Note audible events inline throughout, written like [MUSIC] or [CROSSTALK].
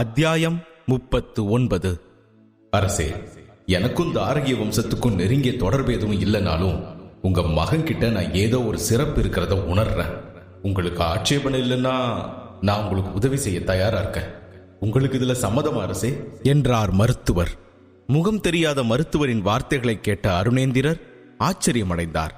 அத்தியாயம் முப்பத்து ஒன்பது. அரசே எனக்கும் தாரகிய வம்சத்துக்கும் நெருங்கிய தொடர்பு எதுவும் இல்லைனாலும் உங்க மகன் கிட்ட நான் ஏதோ ஒரு சிறப்பு இருக்கிறத உணர்றேன். உங்களுக்கு ஆட்சேபணம் இல்லைன்னா நான் உங்களுக்கு உதவி செய்ய தயாரா இருக்கேன். உங்களுக்கு இதுல சம்மதமா அரசே? என்றார் மருத்துவர். முகம் தெரியாத மருத்துவரின் வார்த்தைகளை கேட்ட அருணேந்திரர் ஆச்சரியமடைந்தார்.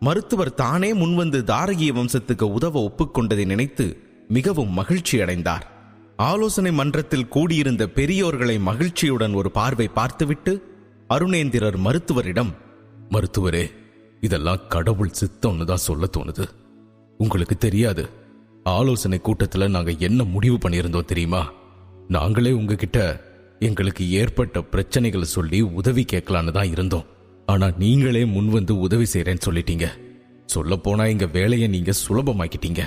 மருத்துவர் தானே முன்வந்து தாரகிய வம்சத்துக்கு உதவ ஒப்புக்கொண்டதை நினைத்து மிகவும் மகிழ்ச்சி அடைந்தார் ஆலோசனை மன்றத்தில் கூடியிருந்த பெரியோர்களை மகிழ்ச்சியுடன் ஒரு பார்வை பார்த்துவிட்டு அருணேந்திரர் மருத்துவரிடம் மருத்துவரே இதெல்லாம் கடவுள் சித்தம்னு தான் சொல்ல தோணுது. உங்களுக்கு தெரியாது ஆலோசனை கூட்டத்துல நாங்க என்ன முடிவு பண்ணியிருந்தோம் தெரியுமா? நாங்களே உங்ககிட்ட எங்களுக்கு ஏற்பட்ட பிரச்சனைகளை சொல்லி உதவி கேட்கலான்னு தான் இருந்தோம். ஆனா நீங்களே முன் வந்து உதவி செய்றேன்னு சொல்லிட்டீங்க. சொல்லப்போனால் போனா எங்க வேலையை நீங்க சுலபமாக்கிட்டீங்க.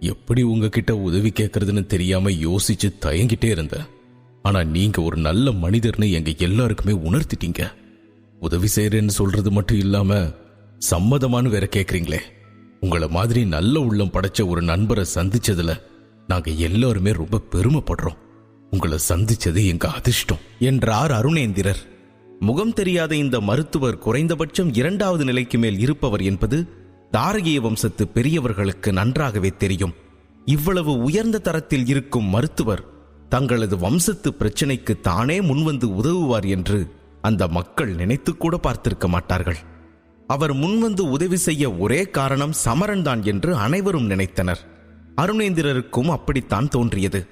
எப்படி உங்ககிட்ட உதவி கேட்கறதுன்னு தெரியாம யோசிச்சு தயங்கிட்டே இருந்தேன் ஆனா நீங்க ஒரு நல்ல மனிதர்னு எங்க எல்லாருக்குமே உணர்த்திட்டீங்க. உதவி செய்யறேன்னு சொல்றது மட்டும் இல்லாம சம்மதமானு வேற கேக்குறீங்களே. உங்களை மாதிரி நல்ல உள்ளம் படைச்ச ஒரு நண்பரை சந்திச்சதுல நாங்க எல்லாருமே ரொம்ப பெருமைப்படுறோம். உங்களை சந்திச்சது எங்க அதிர்ஷ்டம். என்றார் அருணேந்திரர். முகம் தெரியாத இந்த மருத்துவர் குறைந்தபட்சம் இரண்டாவது நிலைக்கு மேல் இருப்பவர் என்பது தாரகிய வம்சத்து பெரியவர்களுக்கு நன்றாகவே தெரியும். இவ்வளவு உயர்ந்த தரத்தில் இருக்கும் மருத்துவர் தங்களது வம்சத்து பிரச்சனைக்கு தானே முன்வந்து உதவுவார் என்று அந்த மக்கள் நினைத்து கூட பார்த்திருக்க மாட்டார்கள். அவர் முன்வந்து உதவி செய்ய ஒரே காரணம் சமரன்தான் என்று அனைவரும் நினைத்தனர். அருணேந்திரருக்கும் அப்படித்தான் தோன்றியது.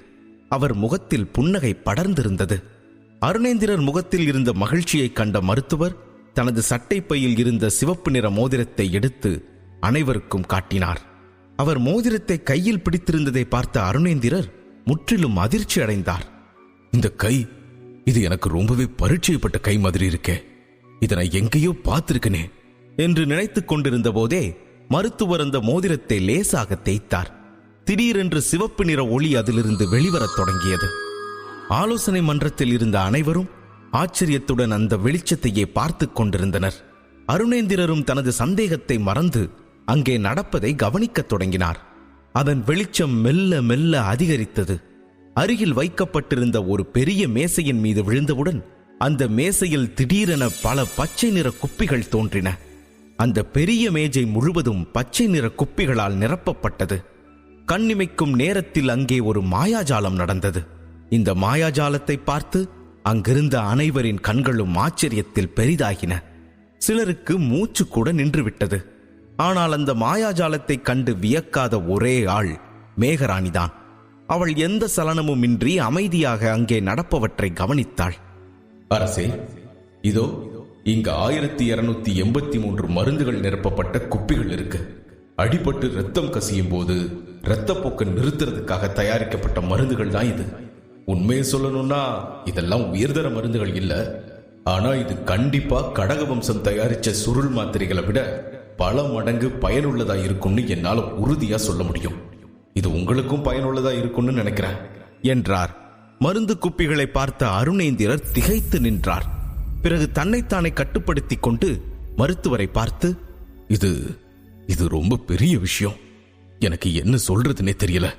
அவர் முகத்தில் புன்னகை படர்ந்திருந்தது. அருணேந்திரர் முகத்தில் இருந்த மகிழ்ச்சியைக் கண்ட மருத்துவர் தனது சட்டைப்பையில் இருந்த சிவப்பு நிற மோதிரத்தை எடுத்து அனைவருக்கும் காட்டினார். அவர் மோதிரத்தை கையில் பிடித்திருந்ததை பார்த்த அருணேந்திரர் முற்றிலும் அதிர்ச்சி அடைந்தார். இந்த கை இது எனக்கு ரொம்பவே பரிச்சயப்பட்ட கை மாதிரி இருக்கே. இதை நான் எங்கேயோ பார்த்திருக்கனே என்று நினைத்துக் கொண்டிருந்த போதே மருத்துவர் அந்த மோதிரத்தை லேசாக தேய்த்தார். திடீரென்று சிவப்பு நிற ஒளி அதிலிருந்து வெளிவரத் தொடங்கியது. ஆலோசனை மன்றத்தில் இருந்த அனைவரும் ஆச்சரியத்துடன் அந்த வெளிச்சத்தையே பார்த்துக் கொண்டிருந்தனர். அருணேந்திரரும் தனது சந்தேகத்தை மறந்து அங்கே நடப்பதை கவனிக்கத் தொடங்கினார். அதன் வெளிச்சம் மெல்ல மெல்ல அதிகரித்தது. அருகில் வைக்கப்பட்டிருந்த ஒரு பெரிய மேசையின் மீது விழுந்தவுடன் அந்த மேசையில் திடீரென பல பச்சை நிற குப்பிகள் தோன்றின. அந்த பெரிய மேஜை முழுவதும் பச்சை நிற குப்பிகளால் நிரப்பப்பட்டது. கண்ணிமைக்கும் நேரத்தில் அங்கே ஒரு மாயாஜாலம் நடந்தது. இந்த மாயாஜாலத்தை பார்த்து அங்கிருந்த அனைவரின் கண்களும் ஆச்சரியத்தில் பெரிதாகின. சிலருக்கு மூச்சு கூட நின்றுவிட்டது. ஆனால் அந்த மாயாஜாலத்தை கண்டு வியக்காத ஒரே ஆள் மேகராணிதான். அவள் எந்த சலனமும் இன்றி அமைதியாக அங்கே நடப்பவற்றை கவனித்தாள். அரசே இதோ இங்க ஆயிரத்தி இருநூத்தி எண்பத்தி மூன்று மருந்துகள் நிரப்பப்பட்ட குப்பிகள் இருக்கு. அடிபட்டு ரத்தம் கசியும் போது ரத்தப்போக்கை நிறுத்துறதுக்காக தயாரிக்கப்பட்ட மருந்துகள் தான் இது. உண்மையை சொல்லணும்னா இதெல்லாம் உயர்தர மருந்துகள் இல்ல. ஆனா இது கண்டிப்பா கடக வம்சம் தயாரிச்ச சுருள் மாத்திரைகளை விட பல மடங்கு பயனுள்ளதா இருக்கும்னு என்னால உறுதியா சொல்ல முடியும். இது உங்களுக்கும் பயனுள்ளதா இருக்கும்னு நினைக்கிறேன் என்றார். மருந்து குப்பிகளை பார்த்த அருணேந்திரர் திகைத்து நின்றார். பிறகு தன்னைத்தானே கட்டுப்படுத்திக் கொண்டு மருத்துவரை பார்த்து இது இது ரொம்ப பெரிய விஷயம். எனக்கு என்ன சொல்றதுனே தெரியல.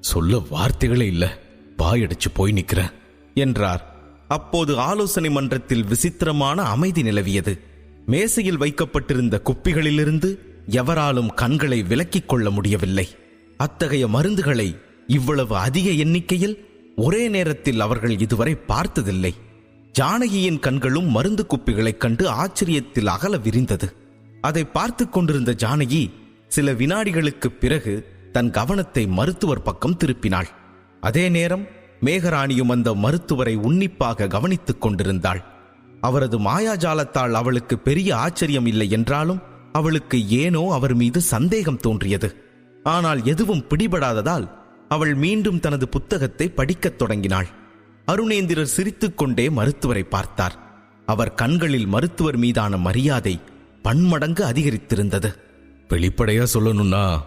சொல்ல வார்த்தைகளே இல்ல. பாயடிச்சு போய் நிற்கிறேன் என்றார். அப்போது ஆலோசனை மன்றத்தில் விசித்திரமான அமைதி நிலவியது. மேசையில் வைக்கப்பட்டிருந்த குப்பிகளிலிருந்து எவராலும் கண்களை விலக்கிக் கொள்ள முடியவில்லை. அத்தகைய மருந்துகளை இவ்வளவு அதிக எண்ணிக்கையில் ஒரே நேரத்தில் அவர்கள் இதுவரை பார்த்ததில்லை. ஜானகியின் கண்களும் மருந்து குப்பிகளைக் கண்டு ஆச்சரியத்தில் அகல விரிந்தது. அதை பார்த்துக் கொண்டிருந்த ஜானகி சில வினாடிகளுக்குப் பிறகு தன் கவனத்தை மருத்துவர் பக்கம் திருப்பினாள். அதே நேரம் மேகராணியும் அந்த மருத்துவரை உன்னிப்பாக கவனித்துக் கொண்டிருந்தாள். அவரது மாயாஜாலத்தால் அவளுக்கு பெரிய ஆச்சரியம் இல்லை என்றாலும் அவளுக்கு ஏனோ அவர் மீது சந்தேகம் தோன்றியது. ஆனால் எதுவும் பிடிபடாததால் அவள் மீண்டும் தனது புத்தகத்தை படிக்கத் தொடங்கினாள். அருணேந்திரர் சிரித்துக்கொண்டே மருத்துவரை பார்த்தார். அவர் கண்களில் மருத்துவர் மீதான மரியாதை பன்மடங்கு அதிகரித்திருந்தது. வெளிப்படையா சொல்லணும்னா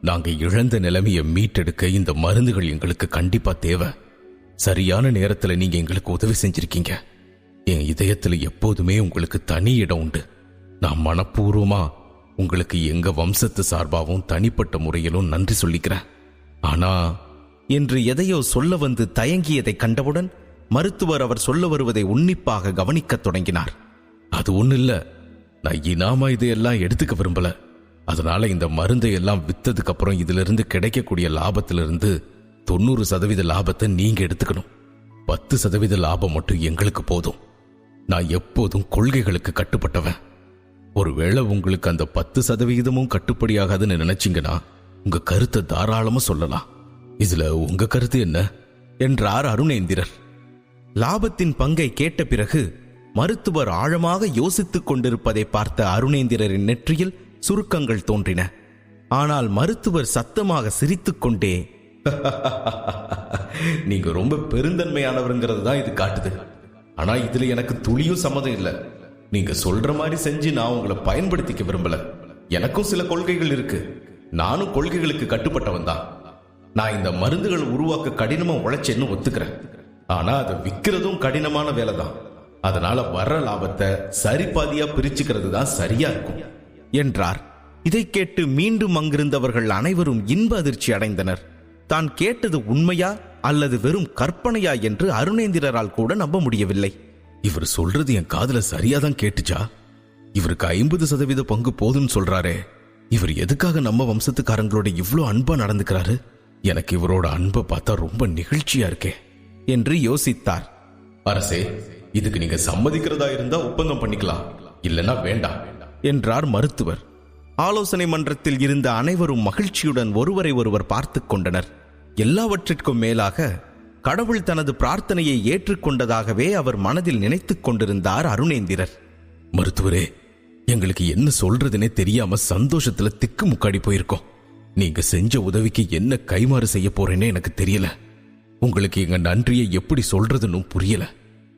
நாங்க இழந்த நிலைமையை மீட்டெடுக்க இந்த மருந்துகள் எங்களுக்கு கண்டிப்பா தேவை. சரியான நேரத்துல நீங்க எங்களுக்கு உதவி செஞ்சிருக்கீங்க. என் இதயத்துல எப்போதுமே உங்களுக்கு தனி இடம் உண்டு. நான் மனப்பூர்வமா உங்களுக்கு எங்க வம்சத்து சார்பாகவும் தனிப்பட்ட முறையிலும் நன்றி சொல்லிக்கிறேன். ஆனா என்று எதையோ சொல்ல வந்து தயங்கியதைக் கண்டவுடன் மருத்துவர் அவர் சொல்ல வருவதை உன்னிப்பாக கவனிக்கத் தொடங்கினார். அது ஒண்ணு இல்ல நான் இனாமா இதையெல்லாம் எடுத்துக்க விரும்பல. அதனால இந்த மருந்தை எல்லாம் வித்ததுக்கு அப்புறம் இதுல இருந்து கிடைக்கக்கூடிய லாபத்துல இருந்து தொண்ணூறு சதவீத லாபத்தை நீங்க எடுத்துக்கணும். பத்து சதவீத லாபம் மட்டும் எங்களுக்கு போதும். நான் எப்போதும் கொள்கைகளுக்கு கட்டுப்பட்டவன். ஒருவேளை உங்களுக்கு அந்த பத்து சதவிகிதமும் கட்டுப்படியாகாதுன்னு நினைச்சிங்கன்னா உங்க கருத்தை தாராளமா சொல்லலாம். இதுல உங்க கருத்து என்ன? என்றார் அருணேந்திரர். லாபத்தின் பங்கை கேட்ட பிறகு மருத்துவர் ஆழமாக யோசித்துக் கொண்டிருப்பதை பார்த்த அருணேந்திரரின் நெற்றியில் சுருக்கங்கள் தோன்றின. ஆனால் மருத்துவர் சத்தமாக சிரித்துக்கொண்டே [LAUGHS] நீங்க ரொம்ப பெருந்தன்மையானவருங்கிறது தான் இது காட்டுது. ஆனா இதுல எனக்கு துளியும் சம்மதம் இல்ல. நீங்க சொல்ற மாதிரி செஞ்சு நான் உங்களை பயன்படுத்திக்க விரும்பல. எனக்கும் சில கொள்கைகள் இருக்கு. நானும் கொள்கைகளுக்கு கட்டுப்பட்டவன் தான். நான் இந்த மருந்துகள் உருவாக்க கடினமா உழைச்சேன்னு ஒத்துக்கிறேன். ஆனா அதை விற்கிறதும் கடினமான வேலை தான் அதனால வர்ற லாபத்தை சரி பாதியா பிரிச்சுக்கிறது தான் சரியா இருக்கும். என்றார். இதைக் கேட்டு மீண்டும் அங்கிருந்தவர்கள் அனைவரும் இன்ப அதிர்ச்சி அடைந்தனர். தான் கேட்டது உண்மையா அல்லது வெறும் கற்பனையா என்று அருணேந்திரரால் கூட நம்ப முடியவில்லை. இவர் சொல்றது என் காதுல சரியாதான் கேட்டுச்சா? இவருக்கு ஐம்பது சதவீத பங்கு போதும்னு சொல்றாரே. இவர் எதுக்காக நம்ம வம்சத்துக்காரங்களோட இவ்ளோ அன்பா நடந்துக்கிறாரு? எனக்கு இவரோட அன்பை பார்த்தா ரொம்ப நிகழ்ச்சியா இருக்கே என்று யோசித்தார். அரசே இதுக்கு நீங்க சம்மதிக்கிறதா இருந்தா ஒப்பந்தம் பண்ணிக்கலாம். இல்லனா வேண்டாம் என்றார் மருத்துவர். ஆலோசனை மன்றத்தில் இருந்த அனைவரும் மகிழ்ச்சியுடன் ஒருவரை ஒருவர் பார்த்துக் கொண்டனர். எல்லாவற்றிற்கும் மேலாக கடவுள் தனது பிரார்த்தனையை ஏற்றுக்கொண்டதாகவே அவர் மனதில் நினைத்துக் கொண்டிருந்தார் அருணேந்திரர். மருத்துவரே எங்களுக்கு என்ன சொல்றதுனே தெரியாம சந்தோஷத்துல திக்கு முக்காடி போயிருக்கோம். நீங்க செஞ்ச உதவிக்கு என்ன கைமாறு செய்ய போறேன்னு எனக்கு தெரியல. உங்களுக்கு எங்க நன்றியை எப்படி சொல்றதுன்னு புரியல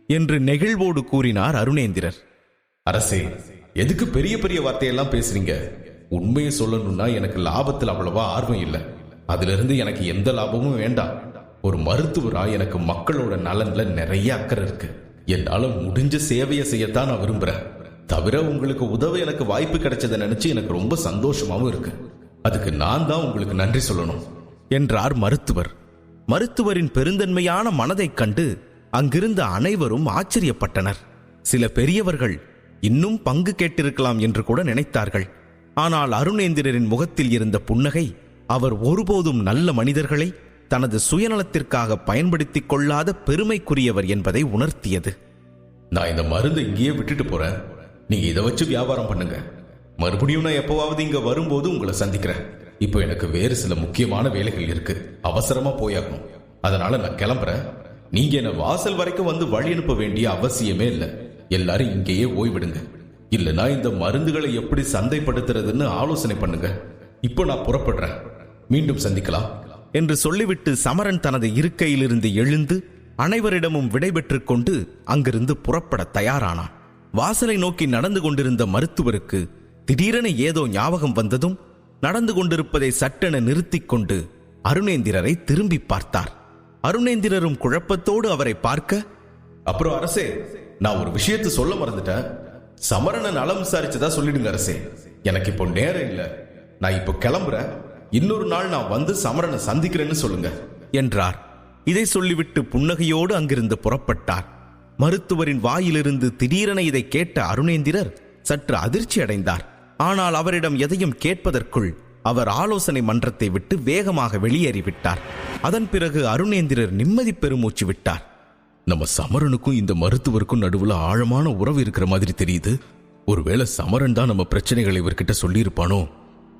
என்று நெகிழ்வோடு கூறினார் அருணேந்திரர். அரசே எதுக்கு பெரிய பெரிய வார்த்தையெல்லாம் பேசுறீங்க? உண்மையை சொல்லணும்னா எனக்கு லாபத்தில் அவ்வளவா ஆர்வம் இல்லை. அதுல இருந்து எனக்கு எந்த லாபமும் வேண்டாம். ஒரு மருத்துவரா எனக்கு மக்களோட நலன்ல நிறைய அக்கறை இருக்கு. என்னால முடிஞ்ச சேவையை செய்யத்தான் நான் விரும்புறேன். தவிர உங்களுக்கு உதவ எனக்கு வாய்ப்பு கிடைச்சதை நினைச்சு எனக்கு ரொம்ப சந்தோஷமாவும் இருக்கு. அதுக்கு நான் தான் உங்களுக்கு நன்றி சொல்லணும் என்றார் மருத்துவர். மருத்துவரின் பெருந்தன்மையான மனதைக் கண்டு அங்கிருந்த அனைவரும் ஆச்சரியப்பட்டனர். சில பெரியவர்கள் இன்னும் பங்கு கேட்டிருக்கலாம் என்று கூட நினைத்தார்கள். ஆனால் அருணேந்திரரின் முகத்தில் இருந்த புன்னகை அவர் ஒருபோதும் நல்ல மனிதர்களை தனது சுயநலத்திற்காக பயன்படுத்திக் கொள்ளாத பெருமைக்குரியவர் என்பதை உணர்த்தியது. நான் இந்த மருந்தை இங்கேயே விட்டுட்டு போறேன். நீங்க இதை வச்சு வியாபாரம் பண்ணுங்க. மறுபடியும் நான் எப்பவாவது இங்க வரும்போது உங்களை சந்திக்கிறேன். இப்போ எனக்கு வேறு சில முக்கியமான வேலைகள் இருக்கு. அவசரமா போயாகணும். அதனால நான் கிளம்புறேன். நீங்க என்ன வாசல் வரைக்கும் வந்து வழி அனுப்ப வேண்டிய அவசியமே இல்லை. எல்லாரும் இங்கேயே ஓய்விடுங்க. இல்லனா இந்த மருந்துகளை எப்படி சந்தைப்படுத்துறதுன்னு ஆலோசனை பண்ணுங்க. இப்போ நான் புறப்படுறேன். மீண்டும் சந்திக்கலாம். என்று சொல்லிவிட்டு சமரன் தனது இருக்கையிலிருந்து எழுந்து அனைவரிடமும் விடைபெற்றுக் கொண்டு அங்கிருந்து புறப்பட தயாரானான். வாசலை நோக்கி நடந்து கொண்டிருந்த மருத்துவருக்கு திடீரென ஏதோ ஞாபகம் வந்ததும் நடந்து கொண்டிருப்பதை சட்டென நிறுத்திக் கொண்டு அருணேந்திரரை திரும்பி பார்த்தார். அருணேந்திரரும் குழப்பத்தோடு அவரை பார்க்க அப்புறம் அரசே நான் ஒரு விஷயத்தை சொல்ல மறந்துட்டேன். சமரனை நலம் விசாரிச்சதா சொல்லிடுங்க அரசே. எனக்கு இப்போ நேரம் இல்ல. நான் இப்போ கிளம்புறேன். இன்னொரு நாள் நான் வந்து சமரனை சந்திக்கிறேன்னு சொல்லுங்க. என்றார். இதை சொல்லிவிட்டு புன்னகையோடு அங்கிருந்து புறப்பட்டார். மருத்துவரின் வாயிலிருந்து திடீரென இதை கேட்ட அருணேந்திரர் சற்று அதிர்ச்சி அடைந்தார். ஆனால் அவரிடம் எதையும் கேட்பதற்குள் அவர் ஆலோசனை மன்றத்தை விட்டு வேகமாக வெளியேறிவிட்டார். அதன் பிறகு அருணேந்திரர் நிம்மதி பெருமூச்சு விட்டார். நம்ம சமரனுக்கும் இந்த மருத்துவருக்கும் நடுவுல ஆழமான உறவு இருக்கிற மாதிரி தெரியுது. ஒருவேளை சமரன் தான் நம்ம பிரச்சனைகளை இவர்கிட்ட சொல்லியிருப்பானோ?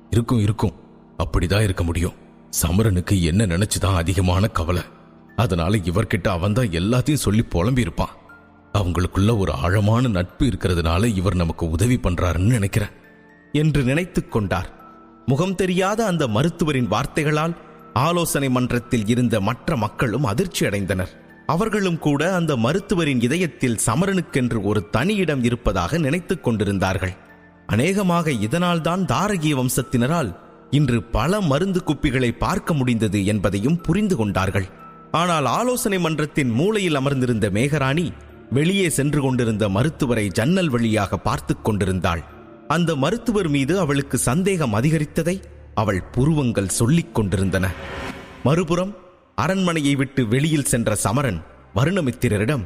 இருக்கும் இருக்கும். அப்படிதான் இருக்க முடியும். சமரனுக்கு என்ன நினைச்சுதான் அதிகமான கவலை. அதனால இவர்கிட்ட அவன் தான் எல்லாத்தையும் சொல்லி புலம்பி இருப்பான் அவங்களுக்குள்ள ஒரு ஆழமான நட்பு இருக்கிறதுனால இவர் நமக்கு உதவி பண்றாருன்னு நினைக்கிறேன். என்று நினைத்துக் கொண்டார். முகம் தெரியாத அந்த மருத்துவரின் வார்த்தைகளால் ஆலோசனை மன்றத்தில் இருந்த மற்ற மக்களும் அதிர்ச்சி அடைந்தனர் அவர்களும் கூட அந்த மருத்துவரின் இதயத்தில் சமரனுக்கென்று ஒரு தனி இடம் இருப்பதாக நினைத்துக் கொண்டிருந்தார்கள். அநேகமாக இதனால்தான் தாரகிய வம்சத்தினரால் இன்று பல மருந்து குப்பிகளை பார்க்க முடிந்தது என்பதையும் புரிந்து கொண்டார்கள். ஆனால் ஆலோசனை மன்றத்தின் மூலையில் அமர்ந்திருந்த மேகராணி வெளியே சென்று கொண்டிருந்த மருத்துவரை ஜன்னல் வழியாக பார்த்துக் கொண்டிருந்தாள். அந்த மருத்துவர் மீது அவளுக்கு சந்தேகம் அதிகரித்ததை அவள் புருவங்கள் சொல்லிக் கொண்டிருந்தன. மறுபுறம் அரண்மனையை விட்டு வெளியில் சென்ற சமரன் வருணமித்திரரிடம்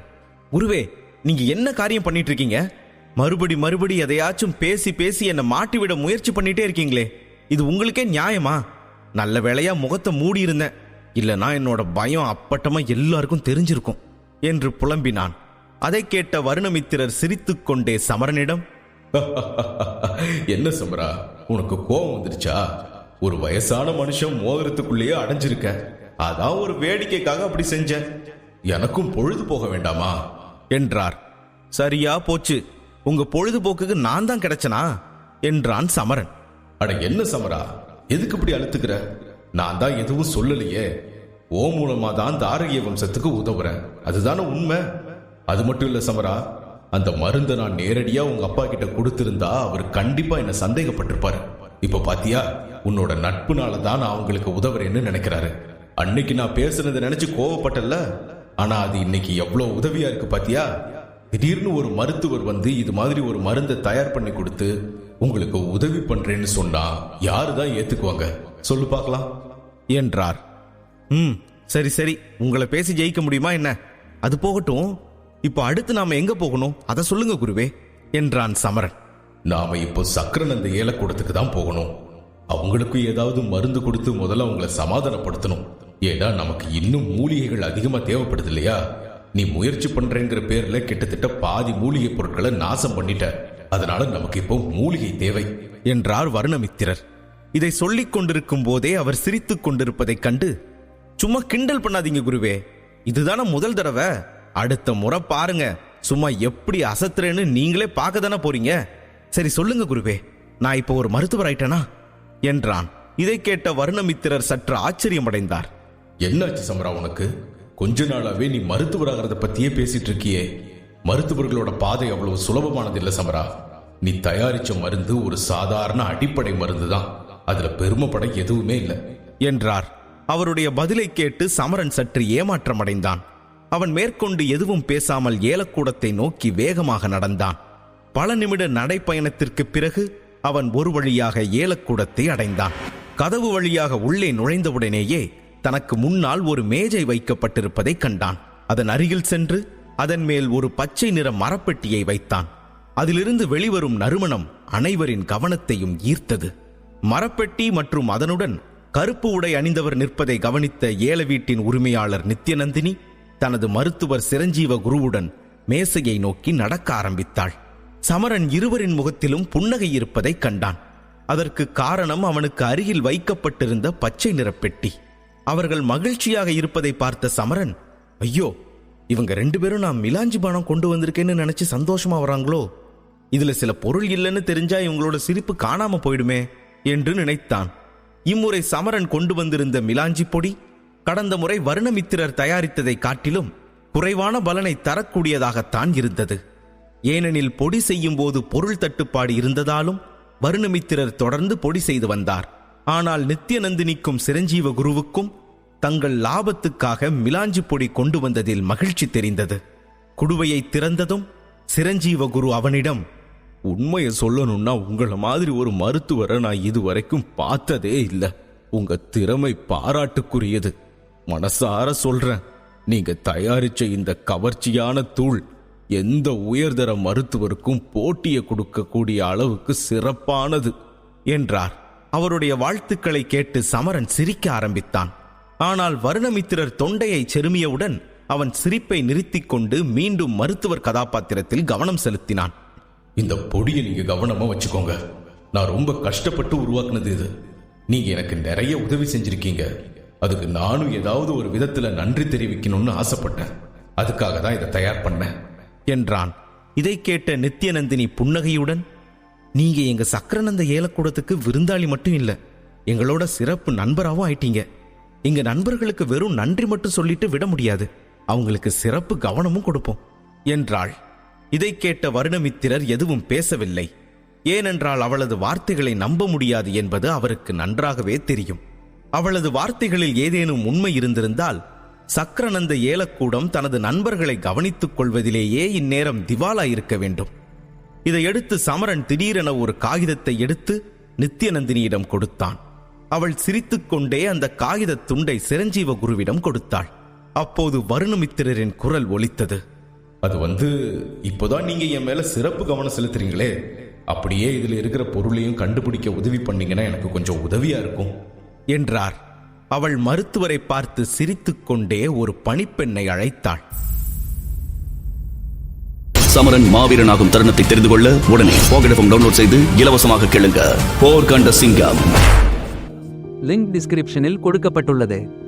உருவே நீங்க என்ன காரியம் பண்ணிட்டு இருக்கீங்க மறுபடி மறுபடி எதையாச்சும் பேசி பேசி என்னை மாட்டிவிட முயற்சி பண்ணிட்டே இருக்கீங்களே. இது உங்களுக்கே நியாயமா? நல்ல வேளையா முகத்தை மூடி இருந்தேன் இல்லனா என்னோட பயம் அப்பட்டமா எல்லாருக்கும் தெரிஞ்சிருக்கும் என்று புலம்பினான். அதை கேட்ட வருணமித்திரர் சிரித்துக்கொண்டே சமரனிடம் [LAUGHS] என்ன சமரா? உனக்கு கோபம் வந்துருச்சா? ஒரு வயசான மனுஷன் மோதிரத்துக்குள்ளேயே அடைஞ்சிருக்க. அதான் ஒரு வேடிக்கைக்காக அப்படி செஞ்சேன். எனக்கும் பொழுது போக வேண்டாமா? என்றார். சரியா போச்சு. உங்க பொழுதுபோக்குக்கு நான் தான் கிடைச்சனா? என்றான் சமரன். அட என்ன சமரா? எதுக்கு இப்படி அழுத்துக்கிற? நான் தான் எதுவும் சொல்லலையே. ஓ மூலமா தான் தாரகிய வம்சத்துக்கு உதவுறேன். அதுதானே உண்மை? அது மட்டும் இல்ல சமரா. அந்த மருந்தை நான் நேரடியா உங்க அப்பா கிட்ட கொடுத்திருந்தா அவர் கண்டிப்பா என்ன சந்தேகப்பட்டிருப்பாரு. இப்ப பாத்தியா? உன்னோட நட்புனால தான் நான் அவங்களுக்கு உதவுறேன்னு நினைக்கிறாரு. அன்னைக்கு நான் பேசுனதை நினைச்சு கோவப்பட்டல ஆனா அது இன்னைக்கு எவ்வளவு உதவியா இருக்கு பாத்தியா? திடீர்னு ஒரு மருத்துவர் வந்து இது மாதிரி ஒரு மருந்தை தயார் பண்ணி கொடுத்து உங்களுக்கு உதவி பண்றேன்னு சொன்னா யாரு தான் ஏத்துக்குவாங்க? சொல்லு பார்க்கலாம். என்றார். ம் சரி சரி. உங்களை பேசி ஜெயிக்க முடியுமா என்ன? அது போகட்டும். இப்போ அடுத்து நாம எங்க போகணும்? அதை சொல்லுங்க குருவே என்றான் சமரன். நாம இப்போ சக்கரநந்த ஏலக்கூடத்துக்கு தான் போகணும். அவங்களுக்கு ஏதாவது மருந்து கொடுத்து முதல்ல அவங்களை சமாதானப்படுத்தணும். ஏன்னா நமக்கு இன்னும் மூலிகைகள் அதிகமா தேவைப்படுது இல்லையா நீ முயற்சி பண்றேங்கிற பேர்ல கிட்டத்தட்ட பாதி மூலிகை பொருட்களை நாசம் பண்ணிட்ட. அதனால நமக்கு இப்போ மூலிகை தேவை என்றார் வருணமித்திரர். இதை சொல்லிக் கொண்டிருக்கும் போதே அவர் சிரித்துக் கொண்டிருப்பதைக் கண்டு சும்மா கிண்டல் பண்ணாதீங்க குருவே இதுதானே முதல் தடவை. அடுத்த முறை பாருங்க சும்மா எப்படி அசத்துறேன்னு நீங்களே பார்க்க தானே போறீங்க. சரி சொல்லுங்க குருவே நான் இப்போ ஒரு மருத்துவர் ஆயிட்டேனா? என்றான். இதை கேட்ட வருணமித்திரர் சற்று ஆச்சரியமடைந்தார். என்னாச்சு சமரா உனக்கு? கொஞ்ச நாளாவே நீ மருத்துவராகிறத பத்தியே பேசிட்டு இருக்கியே. மருத்துவர்களோட பாதை அவ்வளவு சுலபமானது இல்ல சமரா. நீ தயாரிச்ச மருந்து ஒரு சாதாரண அடிப்படை மருந்து தான் அதுல பெருமைப்பட எதுவுமே இல்ல. என்றார். அவருடைய பதிலை கேட்டு சமரன் சற்று ஏமாற்றம் அடைந்தான் அவன் மேற்கொண்டு எதுவும் பேசாமல் ஏலக்கூடத்தை நோக்கி வேகமாக நடந்தான். பல நிமிட நடைப்பயணத்திற்கு பிறகு அவன் ஒரு வழியாக ஏலக்கூடத்தை அடைந்தான். கதவு வழியாக உள்ளே நுழைந்தவுடனேயே தனக்கு முன்னால் ஒரு மேஜை வைக்கப்பட்டிருப்பதை கண்டான். அதன் அருகில் சென்று அதன் மேல் ஒரு பச்சை நிற மரப்பெட்டியை வைத்தான். அதிலிருந்து வெளிவரும் நறுமணம் அனைவரின் கவனத்தையும் ஈர்த்தது. மரப்பெட்டி மற்றும் அதனுடன் கருப்பு உடை அணிந்தவர் நிற்பதை கவனித்த ஏல வீட்டின் உரிமையாளர் நித்யநந்தினி தனது மருத்துவர் சிரஞ்சீவ குருவுடன் மேசையை நோக்கி நடக்க ஆரம்பித்தாள். சமரன் இருவரின் முகத்திலும் புன்னகை இருப்பதை கண்டான். அதற்கு காரணம் அவனுக்கு அருகில் வைக்கப்பட்டிருந்த பச்சை நிறப்பெட்டி. அவர்கள் மகிழ்ச்சியாக இருப்பதை பார்த்த சமரன் ஐயோ இவங்க ரெண்டு பேரும் நான் மிலாஞ்சி பானம் கொண்டு வந்திருக்கேன்னு நினைச்சு சந்தோஷமா வராங்களோ? இதுல சில பொருள் இல்லைன்னு தெரிஞ்சா இவங்களோட சிரிப்பு காணாம போயிடுமே என்று நினைத்தான். இம்முறை சமரன் கொண்டு வந்திருந்த மிலாஞ்சி பொடி கடந்த முறை வருணமித்திரர் தயாரித்ததை காட்டிலும் குறைவான பலனை தரக்கூடியதாகத்தான் இருந்தது. ஏனெனில் பொடி செய்யும் போது பொருள் தட்டுப்பாடு இருந்ததாலும் வருணமித்திரர் தொடர்ந்து பொடி செய்து வந்தார். ஆனால் நித்யநந்தினிக்கும் சிரஞ்சீவ குருவுக்கும் தங்கள் லாபத்துக்காக மிலாஞ்சி பொடி கொண்டு வந்ததில் மகிழ்ச்சி தெரிந்தது. குடுவையை திறந்ததும் சிரஞ்சீவ குரு அவனிடம் உண்மையை சொல்லணும்னா உங்களை மாதிரி ஒரு மருத்துவரை நான் இதுவரைக்கும் பார்த்ததே இல்லை. உங்க திறமை பாராட்டுக்குரியது. மனசார சொல்றேன். நீங்க தயாரிச்ச இந்த கவர்ச்சியான தூள் எந்த உயர்தர மருத்துவருக்கும் போட்டியை கொடுக்கக்கூடிய அளவுக்கு சிறப்பானது என்றார். அவருடைய வாழ்த்துக்களை கேட்டு சமரன் சிரிக்க ஆரம்பித்தான். ஆனால் வருணமித்திரர் தொண்டையை செருமியவுடன் அவன் சிரிப்பை நிறுத்திக் கொண்டு மீண்டும் மருத்துவர் கதாபாத்திரத்தில் கவனம் செலுத்தினான். இந்த பொடியை நீங்க கவனமா வச்சுக்கோங்க. நான் ரொம்ப கஷ்டப்பட்டு உருவாக்குனது இது. நீங்க எனக்கு நிறைய உதவி செஞ்சிருக்கீங்க. அதுக்கு நானும் ஏதாவது ஒரு விதத்துல நன்றி தெரிவிக்கணும்னு ஆசைப்பட்டேன். அதுக்காக தான் இதை தயார் பண்ணேன். என்றான். இதை கேட்ட நித்யநந்தினி புன்னகையுடன் நீங்க எங்க சக்கரநந்த ஏலக்கூடத்துக்கு விருந்தாளி மட்டும் இல்ல எங்களோட சிறப்பு நண்பராகவும் ஆயிட்டீங்க. எங்க நண்பர்களுக்கு வெறும் நன்றி மட்டும் சொல்லிட்டு விட முடியாது. அவங்களுக்கு சிறப்பு கவனமும் கொடுப்போம். என்றாள். இதை கேட்ட வருணமித்திரர் எதுவும் பேசவில்லை. ஏனென்றால் அவளது வார்த்தைகளை நம்ப முடியாது என்பது அவருக்கு நன்றாகவே தெரியும். அவளது வார்த்தைகளில் ஏதேனும் உண்மை இருந்திருந்தால் சக்கரநந்த ஏலக்கூடம் தனது நண்பர்களை கவனித்துக் கொள்வதிலேயே இந்நேரம் திவாலா இருக்க வேண்டும். இதை எடுத்து சமரன் திடீரென ஒரு காகிதத்தை எடுத்து நித்யநந்தினியிடம் கொடுத்தான். அவள் சிரித்துக்கொண்டே அந்த காகிதத் துண்டை சிரஞ்சீவ குருவிடம் கொடுத்தாள். அப்போது வருணமித்திரரின் குரல் ஒலித்தது. அது வந்து இப்போதான் நீங்க என் மேல சிறப்பு கவனம் செலுத்துறீங்களே. அப்படியே இதுல இருக்கிற பொருளையும் கண்டுபிடிக்க உதவி பண்ணீங்கன்னா எனக்கு கொஞ்சம் உதவியா இருக்கும். என்றார். அவள் மருத்துவரை பார்த்து சிரித்துக்கொண்டே ஒரு பணிப்பெண்ணை அழைத்தாள். சமரன் மாவீரனாகும் தருணத்தை தெரிந்து கொள்ள உடனே பாக்கெட் டவுன்லோட் செய்து இலவசமாக கேளுங்க. போர் கண்ட சிங்கம். லிங்க் டிஸ்கிரிப்ஷனில் கொடுக்கப்பட்டுள்ளது.